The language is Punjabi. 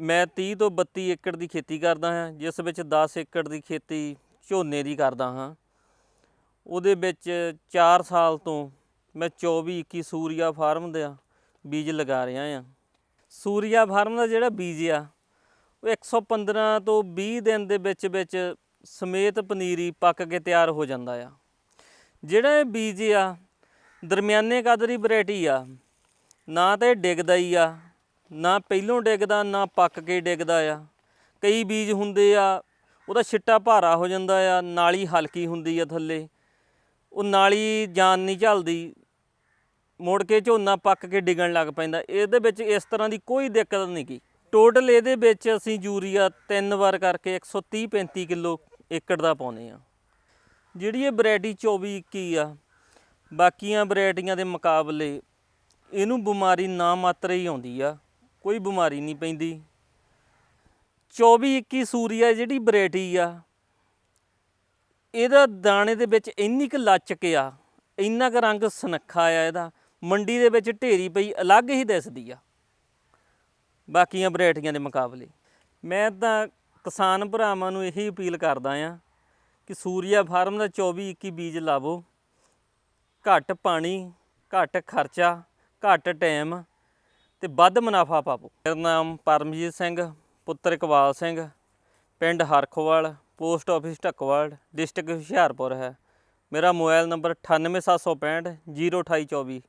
ਮੈਂ 30 ਤੋਂ 32 ਏਕੜ ਦੀ ਖੇਤੀ ਕਰਦਾ ਹਾਂ, ਜਿਸ ਵਿੱਚ 10 ਏਕੜ ਦੀ ਖੇਤੀ ਝੋਨੇ ਦੀ ਕਰਦਾ ਹਾਂ। ਉਹਦੇ ਵਿੱਚ 4 ਸਾਲ ਤੋਂ ਮੈਂ 24 21 ਸੂਰੀਆ ਫਾਰਮ ਦਾ ਬੀਜ ਲਗਾ ਰਿਹਾ ਹਾਂ। ਸੂਰੀਆ ਫਾਰਮ ਦਾ ਜਿਹੜਾ ਬੀਜ ਆ, ਉਹ 115 ਤੋਂ 20 ਦਿਨ ਦੇ ਵਿੱਚ ਵਿੱਚ ਸਮੇਤ ਪਨੀਰੀ ਪੱਕ ਕੇ ਤਿਆਰ ਹੋ ਜਾਂਦਾ ਆ। ਜਿਹੜਾ ਇਹ ਬੀਜ ਆ, ਦਰਮਿਆਨੇ ਕੱਦ ਦੀ ਵੈਰਾਈਟੀ ਆ, ਨਾ ਤਾਂ ਇਹ ਡਿੱਗਦਾ ਹੀ ਆ ਨਾ ਪਹਿਲੋਂ ਡਿੱਗਦਾ, ਨਾ ਪੱਕ ਕੇ ਡਿੱਗਦਾ ਆ। ਕਈ ਬੀਜ ਹੁੰਦੇ ਆ, ਉਹਦਾ ਛਿੱਟਾ ਭਾਰਾ ਹੋ ਜਾਂਦਾ ਆ, ਨਾਲੀ ਹਲਕੀ ਹੁੰਦੀ ਆ ਥੱਲੇ। ਉਹ ਨਾਲੀ ਜਾਨ ਨਹੀਂ ਝੱਲਦੀ। ਮੁੜ ਕੇ ਝੋਨਾ ਪੱਕ ਕੇ ਡਿੱਗਣ ਲੱਗ ਪੈਂਦਾ। ਇਹਦੇ ਵਿੱਚ ਇਸ ਤਰ੍ਹਾਂ ਦੀ ਕੋਈ ਦਿੱਕਤ ਨਹੀਂ ਕੀ ਟੋਟਲ ਇਹਦੇ ਵਿੱਚ ਅਸੀਂ ਯੂਰੀਆ ਤਿੰਨ ਵਾਰ ਕਰਕੇ 130 35 ਕਿਲੋ ਏਕੜ ਦਾ ਪਾਉਂਦੇ ਆ। ਜਿਹੜੀ ਇਹ ਵੈਰਾਈਟੀ 24 21 ਆ, ਬਾਕੀਆਂ ਵੈਰਾਈਟੀਆਂ ਦੇ ਮੁਕਾਬਲੇ ਇਹਨੂੰ ਬਿਮਾਰੀ ਨਾ ਮਾਤਰ ਹੀ ਆਉਂਦੀ ਆ। ਕੋਈ ਬਿਮਾਰੀ ਨਹੀਂ ਪੈਂਦੀ। 24 21 ਸੂਰੀਆ ਜਿਹੜੀ ਵੈਰਾਈਟੀ ਆ, ਇਹਦਾ ਦਾਣੇ ਦੇ ਵਿੱਚ ਇੰਨੀ ਕੁ ਲਚਕ ਆ, ਇੰਨਾ ਕੁ ਰੰਗ ਸੁਨੱਖਾ ਆ ਇਹਦਾ, ਮੰਡੀ ਦੇ ਵਿੱਚ ਢੇਰੀ ਪਈ, ਅਲੱਗ ਹੀ ਦਿਸਦੀ ਆ। ਬਾਕੀਆਂ ਵੈਰਾਈਟੀਆਂ ਦੇ ਮੁਕਾਬਲੇ। ਮੈਂ ਤਾਂ ਕਿਸਾਨ ਭਰਾਵਾਂ ਨੂੰ ਇਹੀ ਅਪੀਲ ਕਰਦਾ ਆ ਕਿ ਸੂਰੀਆ ਫਾਰਮ ਦਾ 24 21 ਬੀਜ ਲਾਵੋ। ਘੱਟ ਪਾਣੀ, ਘੱਟ ਖਰਚਾ, ਘੱਟ ਟਾਈਮ ਤੇ ਵੱਧ ਮੁਨਾਫਾ ਪਾਵੋ। ਮੇਰਾ ਨਾਮ ਪਰਮਜੀਤ ਸਿੰਘ, ਪੁੱਤਰ ਇਕਬਾਲ ਸਿੰਘ, ਪਿੰਡ Harkhowal, post office Dhakwal, district Hoshiarpur ਹੈ। ਮੇਰਾ ਮੋਬਾਈਲ ਨੰਬਰ 98765 02824